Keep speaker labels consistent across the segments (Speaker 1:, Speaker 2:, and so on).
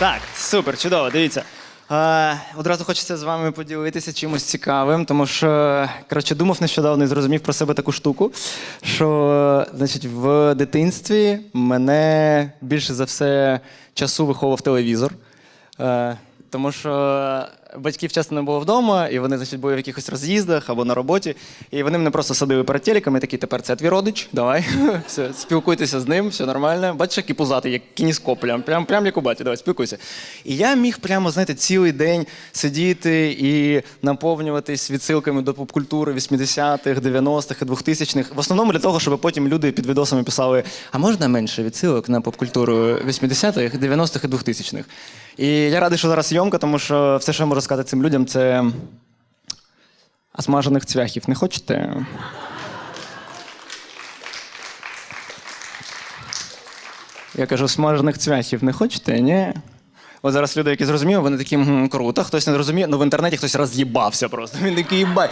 Speaker 1: Так, супер, чудово, дивіться. Е, одразу хочеться з вами поділитися чимось цікавим, тому що коротше, думав нещодавно і зрозумів про себе таку штуку, що значить, в дитинстві мене більше за все часу виховував телевізор. Е, тому що батьків часто не було вдома, і вони, значить, були в якихось роз'їздах або на роботі. І вони мене просто садили перед телеком і такі, тепер це твій родич, давай, все, спілкуйтеся з ним, все нормально. Бачиш, який пузатий, як кініскоп, прям, прям, прям як у баті, давай, спілкуйся. І я міг прямо, знаєте, цілий день сидіти і наповнюватись відсилками до попкультури 80-х, 90-х і 2000-х. В основному для того, щоб потім люди під відосами писали: а можна менше відсилок на попкультуру 80-х, 90-х і 2000-х? І я радий, що зараз зйомка, тому що все, що я можу сказати цим людям, це. Смажених цвяхів не хочете? Я кажу, смажених цвяхів не хочете? Ні. От зараз люди, які зрозуміли, вони такі «Мгм, круто, хтось не розуміє, ну в інтернеті хтось роз'їбався просто. Він такий їбай.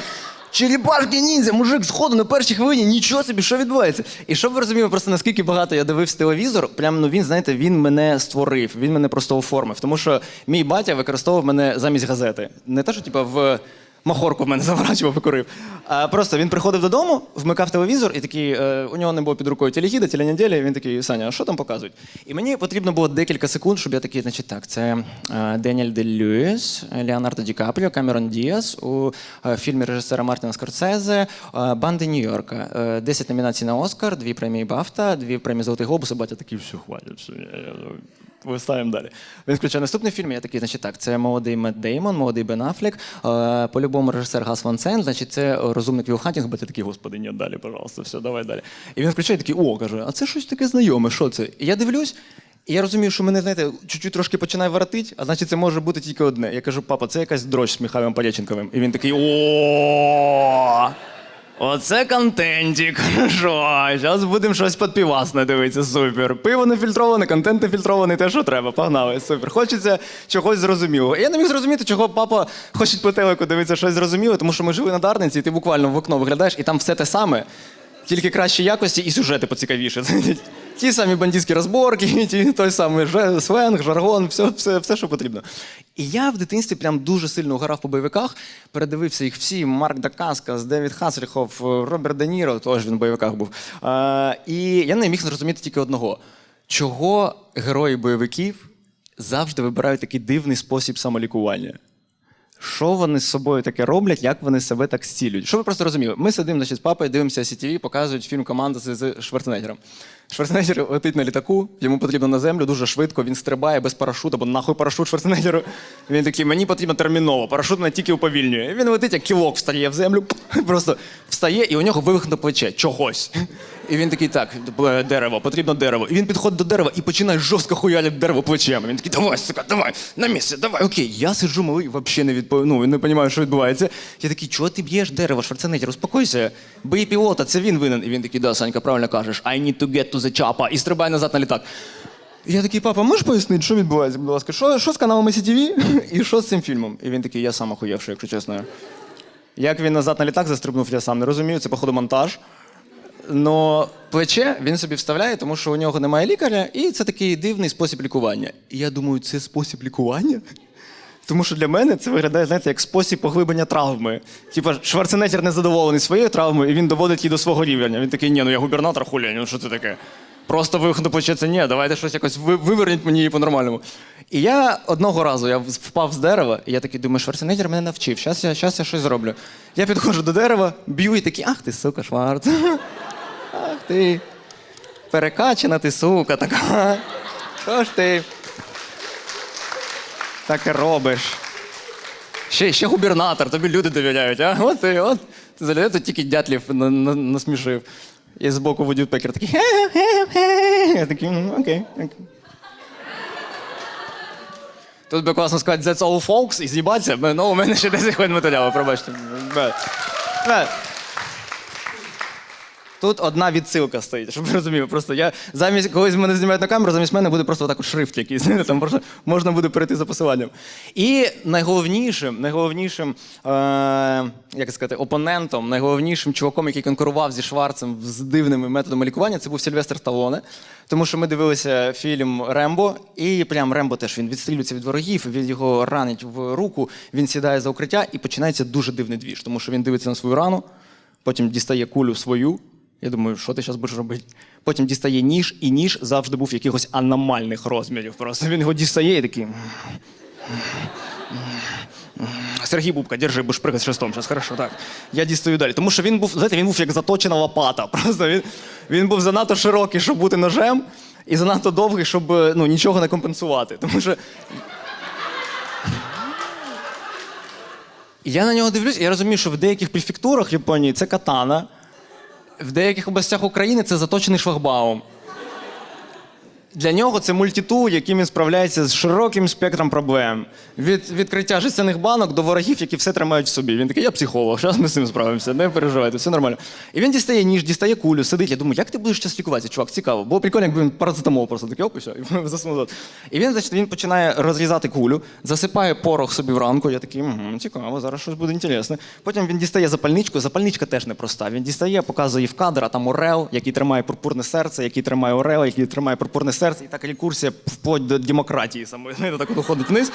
Speaker 1: Черепашки ніндзя, мужик сходу на першій хвилині, нічого собі, що відбувається. І щоб ви розуміли, просто наскільки багато я дивився телевізор, прям ну він, знаєте, він мене створив, він мене просто оформив. Тому що мій батя використовував мене замість газети. Не те, що типа в махорку в мене заворачував і курив. А просто він приходив додому, вмикав телевізор, і такий, е, у нього не було під рукою телегіда, теленеділі, він такий, Саня, а що там показують? І мені потрібно було декілька секунд, щоб я такий, значить, так, це е, Деніель Де Льюіс, Леонардо Ді Капріо, Камерон Діас у е, фільмі режисера Мартіна Скорсезе е, Банди Нью-Йорка. Е, 10 номінацій на Оскар, дві премії Бафта, дві премії Золотий Глобус, і батя такий, все, хватить, все, я- я- Виставимо далі. Він включає наступний фільм. Я такий, значить, так, це молодий Мет Деймон, молодий Бен Аффлек, е, по-любому режисер Гас Ван Сен, значить, це розумник Вілл Хантінг, бо ти такий, господи, ні, далі, пожалуйста, все, давай далі. І він включає такий, о, каже, а це щось таке знайоме, що це? І я дивлюсь, і я розумію, що мене, знаєте, чуть-чуть трошки починає воротить, а значить, це може бути тільки одне. Я кажу, папа, це якась дрочь з Михайлом Пореченковим. І він такий, о. Оце контентик. Що? Зараз будемо щось підпівасне дивитися. Супер. Пиво не фільтроване, контент не фільтрований, те, що треба. Погнали. Супер. Хочеться чогось зрозумілого. Я не міг зрозуміти, чого папа хоче по телеку дивитися щось зрозуміле, тому що ми жили на Дарниці, і ти буквально в окно виглядаєш, і там все те саме, тільки кращі якості і сюжети поцікавіше. Ті самі бандитські розборки, ті, той самий сленг, жаргон, все, все, все, що потрібно. І я в дитинстві прям дуже сильно угорав по бойовиках, передивився їх всі: Марк Дакаскас, Девід Хасліхов, Роберт Де Ніро, теж він в бойовиках був. А, і я не міг зрозуміти тільки одного: чого герої бойовиків завжди вибирають такий дивний спосіб самолікування. Що вони з собою таке роблять, як вони себе так зцілюють? Що ви просто розуміли? Ми сидимо значить, з папою, дивимося CTV, показують фільм Команда з Шварценеггером. Шварценеггер летить на літаку, йому потрібно на землю дуже швидко, він стрибає без парашута, бо нахуй парашут Шварценеггеру. Він такий, мені потрібно терміново, парашут мене тільки уповільнює. Він летить, як кілок встає в землю, просто встає, і у нього вивихне плече чогось. І він такий, так, дерево, потрібно дерево. І він підходить до дерева і починає жорстко хуяляти дерево плечем. Він такий, давай, сука, давай, на місце, давай, окей. Я сиджу малий, взагалі не відпов... ну, не розумію, що відбувається. Я такий, чого ти б'єш дерево, Шварценеггер, успокойся. Бий пілота, це він винен. І він такий, да, Санька, правильно кажеш, I need to get to the chopper. І стрибає назад на літак. Я такий, папа, можеш пояснити, що відбувається, будь ласка, що, що з каналами CTV і що з цим фільмом? І він такий, я сам охуєвший, якщо чесно. Як він назад на літак застрибнув, я сам не розумію, це, походу, монтаж. Но плече він собі вставляє, тому що у нього немає лікаря, і це такий дивний спосіб лікування. І я думаю, це спосіб лікування? Тому що для мене це виглядає, знаєте, як спосіб поглиблення травми. Типа Шварценеггер не задоволений своєю травмою, і він доводить її до свого рівня. Він такий, ні, ну я губернатор хуля, ну що це таке? Просто плече, це ні, давайте щось якось ви- виверніть мені її по-нормальному. І я одного разу я впав з дерева, і я такий думаю, Шварценеггер мене навчив, щас я, щас я щось зроблю. Я підходжу до дерева, б'ю і такий, ах ти, сука, Шварц. Ах ти. Перекачана ти, сука, така. Що ж ти? Так і робиш. Ще, ще губернатор, тобі люди довіряють, а? От ти, от. Ти заляє, тут тільки дятлів на- на- насмішив. І збоку водів пекер такий. Я такий, «Ну, окей, окей. Тут би класно сказати, that's all folks, і з'їбатися, ну у мене ще 10 хвилин матеріалу, пробачте. Тут одна відсилка стоїть, щоб ви розуміли. Просто я замість когось мене знімають на камеру, замість мене буде просто отак от шрифт якийсь. Там просто можна буде перейти за посиланням. І найголовнішим, найголовнішим, е, як сказати, опонентом, найголовнішим чуваком, який конкурував зі Шварцем з дивними методами лікування, це був Сильвестр Сталоне. Тому що ми дивилися фільм Рембо, і прям Рембо теж він відстрілюється від ворогів, він його ранить в руку, він сідає за укриття, і починається дуже дивний двіж, тому що він дивиться на свою рану, потім дістає кулю свою. Я думаю, що ти зараз будеш робити? Потім дістає ніж, і ніж завжди був якихось аномальних розмірів. Просто він його дістає і такий. Сергій Бубка, держи, будеш пригати шестом. Зараз хорошо, так. Я дістаю далі. Тому що він був, знаєте, він був як заточена лопата. Просто він, він був занадто широкий, щоб бути ножем, і занадто довгий, щоб ну, нічого не компенсувати. Тому що. Я на нього дивлюсь, і я розумію, що в деяких префектурах Японії це катана, в деяких областях України це заточений шлагбаум. Для нього це мультитул, яким він справляється з широким спектром проблем. Від відкриття жестяних банок до ворогів, які все тримають в собі. Він такий, я психолог, зараз ми з цим справимося, не переживайте, все нормально. І він дістає ніж, дістає кулю, сидить. Я думаю, як ти будеш зараз лікуватися, чувак, цікаво. Було прикольно, якби він парацетамол просто такий оп, і все, і заснув. І він, значить, він починає розрізати кулю, засипає порох собі в ранку. Я такий, угу, цікаво, зараз щось буде інтересне. Потім він дістає запальничку. Запальничка теж непроста. Він дістає, показує в кадр, а там Орел, який тримає пурпурне серце, який тримає Орел, який тримає пурпурне серце, і так рекурсія вплоть до демократії самої. Знаєте, так от уходить вниз.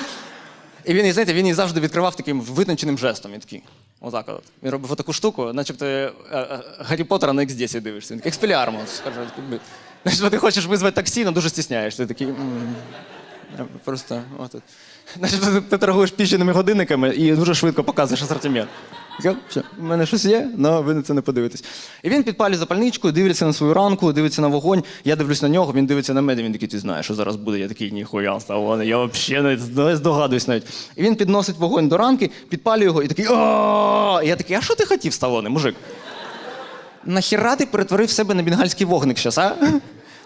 Speaker 1: І він, знаєте, він її завжди відкривав таким витонченим жестом. Він такий. Отак от. Він робив таку штуку, начебто е, е, Гаррі Поттера на X10 дивишся. Він такий експеліармус. Значить, ти хочеш визвати таксі, але дуже стісняєшся. Ти такий. Просто. Значить, ти торгуєш піщеними годинниками і дуже швидко показуєш асортимент. Я, у мене щось є, але ви на це не подивитесь. І він підпалює запальничку, дивиться на свою ранку, дивиться на вогонь. Я дивлюсь на нього, він дивиться на мене, він такий, ти знаєш, що зараз буде. Я такий, ніхуя став, я взагалі не здогадуюсь навіть. І він підносить вогонь до ранки, підпалює його і такий, І я такий, а що ти хотів, Сталоне, мужик? Нахіра ти перетворив себе на бенгальський вогник зараз, а?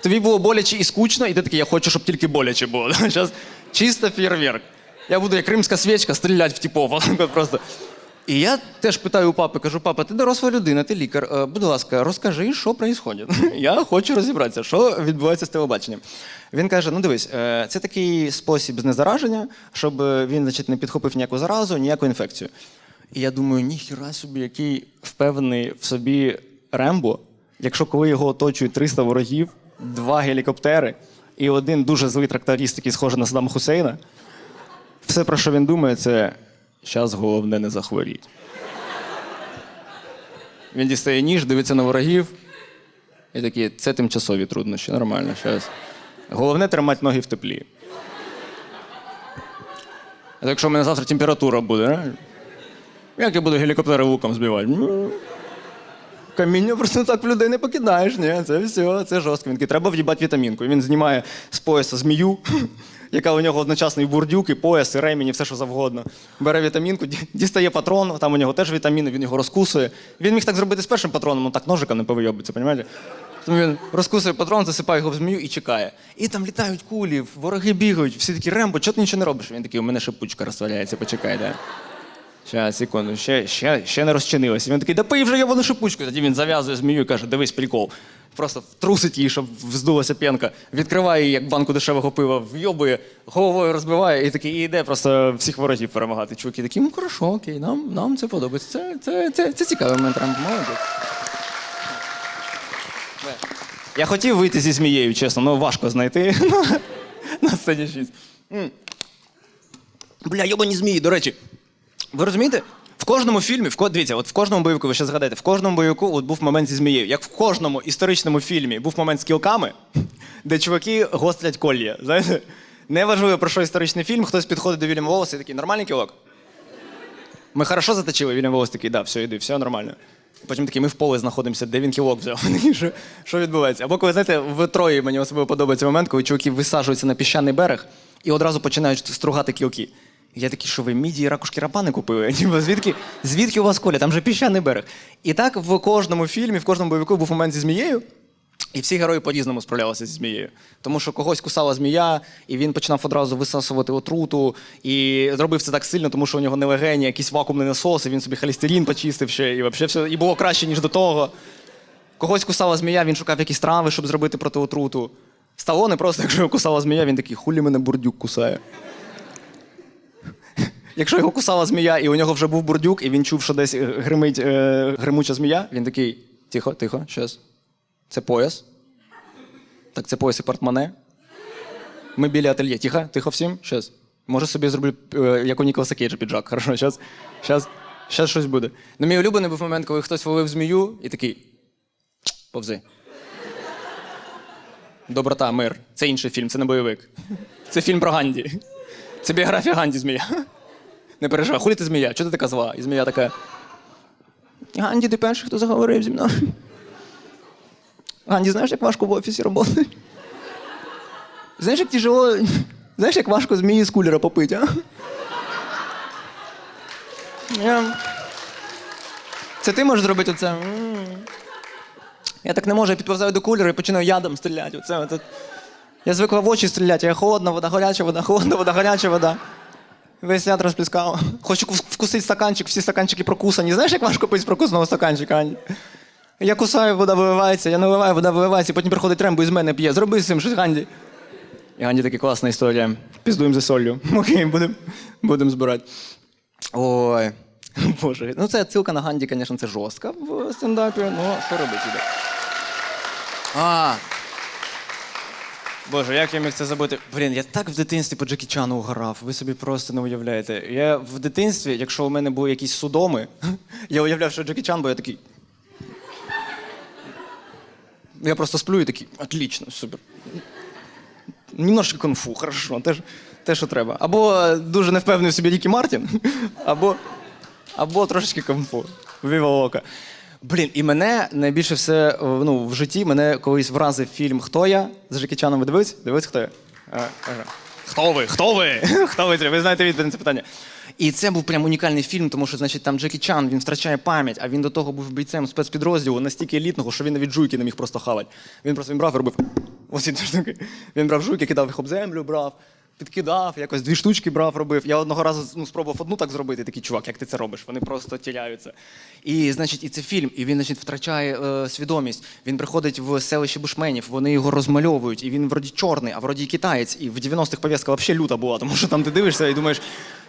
Speaker 1: Тобі було боляче і скучно, і ти такий, я хочу, щоб тільки боляче було. Зараз чисто фейерверк. Я буду як кримська свічка стріляти в типов. Просто. І я теж питаю у папи, кажу, папа, ти доросла людина, ти лікар. е, Будь ласка, розкажи, що відбувається. Я хочу розібратися, що відбувається з телебаченням. Він каже: ну дивись, е, це такий спосіб знезараження, щоб він значить, не підхопив ніяку заразу, ніяку інфекцію. І я думаю, ніхіра собі, який впевнений в собі Рембо, якщо коли його оточують 300 ворогів, два гелікоптери і один дуже злий тракторист, який схожий на Саддама Хусейна, все, про що він думає, це зараз головне не захворіть. Він дістає ніж, дивиться на ворогів і такий, це тимчасові труднощі, нормально, щас. Головне тримати ноги в теплі. А то якщо в мене завтра температура буде, е? як я буду гелікоптери луком збивати? Каміння просто так в людей не покидаєш. Ні, це все, це жорстко. Він такий, треба в'їбати вітамінку. І він знімає з пояса змію, яка у нього одночасно і бурдюк, і пояс, і ремінь, і все, що завгодно. Бере вітамінку, дістає патрон, там у нього теж вітаміни, він його розкусує. Він міг так зробити з першим патроном, ну так ножика не повийобиться, розумієте? Тому він розкусує патрон, засипає його в змію і чекає. І там літають кулі, вороги бігають, всі такі Рембо, чого ти нічого не робиш? Він такий, у мене шипучка розваляється, почекай, да? Секунду, ще, ще, ще не розчинилося. Він такий, да пий вже його шипучку. Тоді він зав'язує змію і каже, дивись, прикол. Просто трусить її, щоб вздулася п'янка, відкриває її, як банку дешевого пива, вйобує, головою розбиває і такий і йде просто всіх ворогів перемагати. Чуваки такі, ну хорошо, окей, нам, нам це подобається. Це, це, це, це цікавий момент, молодець. Я хотів вийти зі змією, чесно, але важко знайти на сцені 6. Бля, йобані змії, до речі. Ви розумієте? Кожному фільмі, в дивіться, от в кожному бойовику, ви ще згадаєте, в кожному бойовику от був момент зі змією. Як в кожному історичному фільмі був момент з кілками, де чуваки гострять колія. Знаєте? Неважливо, про що історичний фільм, хтось підходить до Вільяма Волоса і такий, нормальний кілок? Ми хорошо заточили, Вільям Волос такий, да, все, йди, все нормально. Потім такий, ми в полі знаходимося, де він кілок взяв. Що, що відбувається? Або коли, знаєте, в Трої мені особливо подобається момент, коли чуваки висаджуються на піщаний берег і одразу починають стругати кілки. Я такий, що ви міді ракушки рапани купили? Ніби звідки, звідки у вас коля? Там же піщаний берег. І так в кожному фільмі, в кожному бойовику був момент зі змією. І всі герої по-різному справлялися зі змією. Тому що когось кусала змія, і він починав одразу висасувати отруту. І зробив це так сильно, тому що у нього не легені, якийсь вакуумний насос, і він собі холестерин почистив ще, і вообще все і було краще, ніж до того. Когось кусала змія, він шукав якісь трави, щоб зробити проти отруту. Сталоне просто, якщо його кусала змія, він такий, хулі мене бурдюк кусає. Якщо його кусала змія, і у нього вже був бурдюк, і він чув, що десь е, гримить е, гримуча змія, він такий: тихо, тихо, щас. Це пояс. Так, це пояс і портмоне. Ми біля ательє. Тихо, тихо всім. Щас. Може собі зроблю, е, як у Ніколаса Кейджа піджак. Хорошо, щас. Щас. Щас щось буде. Ну, мій улюблений був момент, коли хтось ловив змію і такий. Повзи. Доброта, мир. Це інший фільм, це не бойовик. Це фільм про Ганді. Це біографія Ганді змія. Не переживай, хулі ти змія? Чого ти така зла? І змія така. Ганді, ти перший, хто заговорив зі мною. Ганді, знаєш, як важко в офісі роботи? Знаєш, як тяжело. Знаєш, як важко змії з кулера попити, а? Я... Це ти можеш зробити оце? Я так не можу, я підповзаю до кулера і починаю ядом стріляти. Оце, оце. Я звикла в очі стріляти, я холодна вода, гаряча вода, холодна вода, гаряча вода. Весь яд розплескав. Хочу вкусити стаканчик, всі стаканчики прокусані. Знаєш, як важко пити з прокусаного стаканчика? Ань? Я кусаю, вода виливається, я наливаю, вода виливається, потім приходить Рембо і з мене п'є. Зроби з цим щось, Ганді. І Ганді така класна історія. Піздуємо за солью. Окей, будемо будем збирати. Ой. Боже. Ну це ссылка на Ганді, звісно, це жорстко в стендапі. Ну, що робити? А. Боже, як я міг це забути? Блін, я так в дитинстві по Джекі Чану угорав. Ви собі просто не уявляєте. Я в дитинстві, якщо у мене були якісь судоми, я уявляв, що Джекі Чан, бо я такий. Я просто сплю і такий, отлично, супер. Немножко конфу, хорошо, те, те, що треба. Або е, дуже не впевнений в собі Рікі Мартін, або, або трошечки конфу. Віва ока. Блін, і мене найбільше все е, ну, в житті мене колись вразив фільм Хто я? з Жекі Чаном. Ви дивились? Дивились, хто я? А, ага. Хто ви? Хто ви? Хто ви? Ви знаєте відповідь на це питання. І це був прям унікальний фільм, тому що, значить, там Джекі Чан він втрачає пам'ять, а він до того був бійцем спецпідрозділу настільки елітного, що він навіть жуйки не міг просто хавати. Він просто він брав і робив. Ось дві. Він брав жуйки, кидав їх об землю, брав, підкидав, якось дві штучки брав, робив. Я одного разу ну, спробував одну так зробити. Такий чувак, як ти це робиш? Вони просто тіляються. І, значить, і це фільм, і він, значить, втрачає е, свідомість. Він приходить в селище бушменів, вони його розмальовують, і він вроді чорний, а вроді китаєць. І в 90-х пов'язка взагалі люта була, тому що там ти дивишся і думаєш.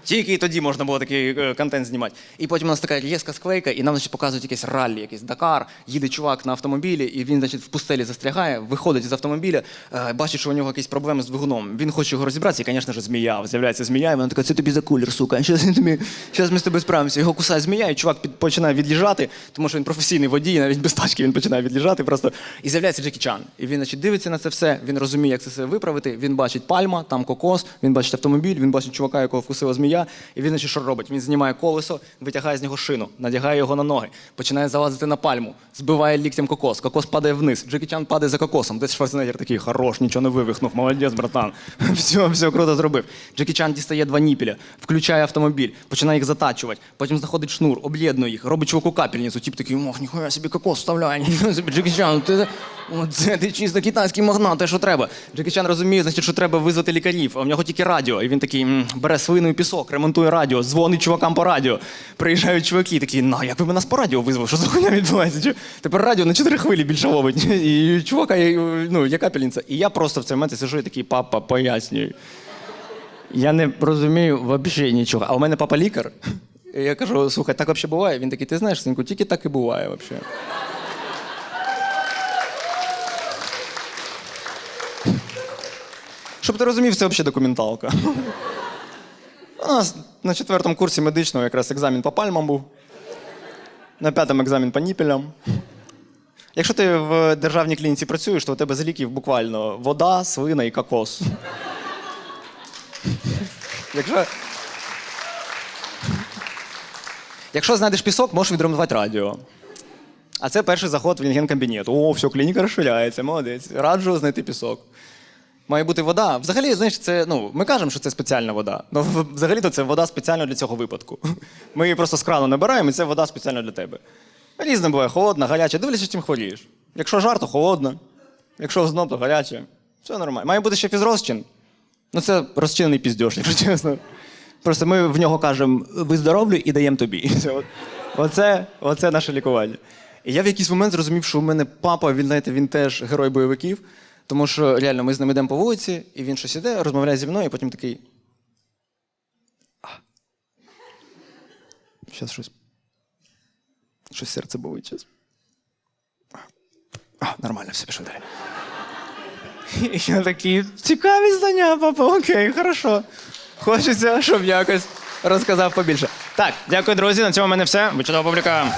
Speaker 1: Тільки тоді можна було такий е, контент знімати. І потім у нас така різка склейка, і нам значить, показують якесь раллі, якийсь Дакар. Їде чувак на автомобілі, і він, значить, в пустелі застрягає, виходить з автомобіля, е, бачить, що у нього якісь проблеми з двигуном. Він хоче його розібратися, і, звісно ж, змія. З'являється змія, і вона така, це тобі за кулер, сука. Щас ми з тобою справимося. Його кусає змія, і чувак під, починає від'їжджати, тому що він професійний водій, навіть без тачки він починає від'їжджати просто. І з'являється Джекі Чан. І він, значить, дивиться на це все, він розуміє, як це все виправити. Він бачить пальма, там кокос, він бачить автомобіль, він бачить чувака, якого вкусила змія. І він, значить, що робить? Він знімає колесо, витягає з нього шину, надягає його на ноги, починає залазити на пальму, збиває ліктем кокос. Кокос падає вниз. Джекі Чан падає за кокосом. Десь Шварценеггер такий, хорош, нічого не вивихнув, молодець, братан. Все, все круто зробив. Джекі Чан дістає два ніпіля, включає автомобіль, починає їх затачувати, потім знаходить шнур, об'єднує їх, робить чуваку капельницю. Тіп такий, ох, ніхуя собі кокос вставляє, ніхуя собі Джекі Чан, ти, оце, ти чисто китайський магнат, те, що треба. Джекі Чан розуміє, значить, що треба визвати лікарів, а в нього тільки радіо. І він такий бере свину і пісок, ремонтує радіо, дзвонить чувакам по радіо. Приїжджають чуваки, такі, на, як ви мене по радіо визвали? Що за хуйня відбувається? Тепер радіо на 4 хвилі більше ловить. І чувака, ну, є капельниця. І я просто в цей момент сижу і такий, папа, пояснюю. Я не розумію взагалі нічого. А у мене папа лікар. І я кажу, слухай, так взагалі буває. Він такий, ти знаєш, синку, тільки так і буває взагалі. Щоб ти розумів, це взагалі документалка. У нас на четвертому курсі медичного якраз екзамен по пальмам був. На п'ятому екзамен по ніпелям. Якщо ти в державній клініці працюєш, то у тебе з ліків буквально вода, свина і кокос. Якщо... Якщо знайдеш пісок, можеш відремонтувати радіо. А це перший заход в рентген-кабінет. О, все, клініка розширяється, молодець. Раджу знайти пісок. Має бути вода. Взагалі, знаєш, це, ну, ми кажемо, що це спеціальна вода. Ну, взагалі-то це вода спеціально для цього випадку. Ми її просто з крану набираємо, і це вода спеціально для тебе. Різна буває, холодна, гаряча, дивлячись, чим хворієш. Якщо жар, то холодна. Якщо знов, то гаряче. Все нормально. Має бути ще фізрозчин. Ну, це розчинений піздьош, якщо чесно. Просто ми в нього кажемо виздоровлюй і даємо тобі. Оце, оце наше лікування. І я в якийсь момент зрозумів, що у мене папа, він, знаєте, він теж герой бойовиків. Тому що реально ми з ним йдемо по вулиці, і він щось іде, розмовляє зі мною, і потім такий. Щас щось. Щось серце болить. Щас. А, нормально, все пішов далі. І я такий, цікаві знання, папа, окей, хорошо. Хочеться, щоб якось розказав побільше. Так, дякую, друзі. На цьому в мене все. Ви чудова публіка.